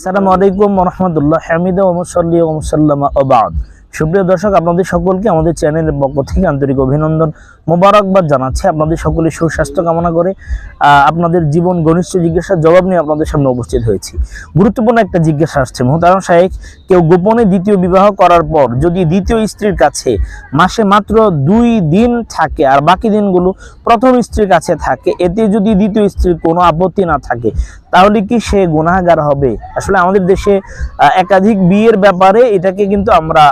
আলাইকুম রহমতুল্লাহ হামিদা ওমসল্লি ওমসাল্লামা ওবাদ সুপ্রিয় দর্শক, আপনাদের সকলকে আমাদের চ্যানেলের পক্ষ থেকে আন্তরিক অভিনন্দন মোবারকবাদ জানাচ্ছি। আপনাদের সকলের সুস্বাস্থ্য কামনা করে আপনাদের জীবন ঘনিষ্ঠ জিজ্ঞাসার জবাব নিয়ে আপনাদের সামনে উপস্থিত হয়েছি। গুরুত্বপূর্ণ একটা জিজ্ঞাসা আসছে, মোহতারাম সাহেব কেউ গোপনে দ্বিতীয় বিবাহ করার পর যদি দ্বিতীয় স্ত্রীর কাছে মাসে মাত্র দুই দিন থাকে আর বাকি দিনগুলো প্রথম স্ত্রীর কাছে থাকে, এতে যদি দ্বিতীয় স্ত্রীর কোনো আপত্তি না থাকে তাহলে কি সে গুনাহগার হবে? আসলে আমাদের দেশে একাধিক বিয়ের ব্যাপারে এটাকে কিন্তু আমরা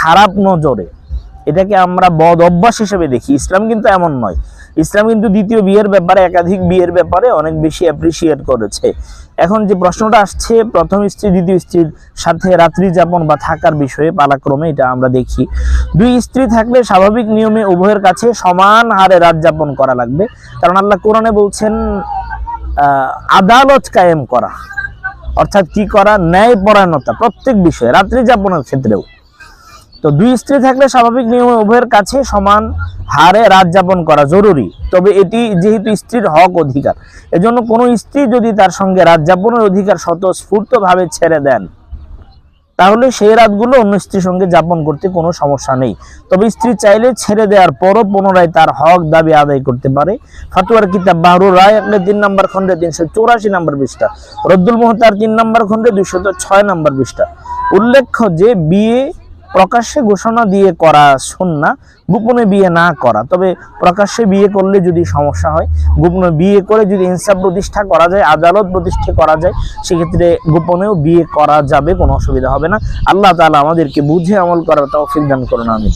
খারাপ নজরে, এটাকে আমরা বদ অভ্যাস হিসেবে দেখি। ইসলাম কিন্তু এমন নয়। ইসলাম কিন্তু দ্বিতীয় বিয়ের ব্যাপারে, একাধিক বিয়ের ব্যাপারে অনেক বেশি অ্যাপ্রিসিয়েট করেছে। এখন যে প্রশ্নটা আসছে, প্রথম স্ত্রী, দ্বিতীয় স্ত্রীর সাথে রাত্রি যাপন বা থাকার বিষয়ে পালাক্রমে এটা আমরা দেখি। দুই স্ত্রী থাকলে স্বাভাবিক নিয়মে উভয়ের কাছে সমান হারে রাত যাপন করা লাগবে। কারণ আল্লাহ কোরআনে বলছেন আদালত কায়েম করা। অর্থাৎ কি করা? ন্যায় পরায়ণতা, প্রত্যেক বিষয়ে। রাত্রি যাপনের ক্ষেত্রেও। তো দুই স্ত্রী থাকলে স্বাভাবিক নিয়মে উভয়ের কাছে সমান হারে রাত যাপন করা জরুরি। তবে এটি যেহেতু স্ত্রীর হক অধিকার, এজন্য কোনো স্ত্রী যদি তার সঙ্গে রাত যাপনের অধিকার স্বতঃস্ফূর্তভাবে ছেড়ে দেন তাহলে সেই রাতগুলো অন্য স্ত্রীর সঙ্গে যাপন করতে কোনো সমস্যা নেই। তবে স্ত্রী চাইলে ছেড়ে দেওয়ার পরও পুনরায় তার হক দাবি আদায় করতে পারে। ফাতুয়ার কিতাব বাহরুর রায় আপনার তিন নম্বর খণ্ডে তিনশো চৌরাশি নম্বর বিশটা রদ্দুল মোহতার তিন নম্বর খণ্ডে দুইশত ছয় নম্বর বিশটা উল্লেখ্য যে বিয়ে প্রকাশ্যে ঘোষণা দিয়ে করা না, গোপনে বিয়ে না করা। তবে প্রকাশ্যে বিয়ে করলে যদি সমস্যা হয়, গোপনে বিয়ে করে যদি ইনসাফ প্রতিষ্ঠা করা যায়, আদালত প্রতিষ্ঠা করা যায়, সেক্ষেত্রে গোপনেও বিয়ে করা যাবে, কোনো অসুবিধা হবে না। আল্লাহ তালা আমাদেরকে বুঝে আমল করার তাও দান করুন, আমিন।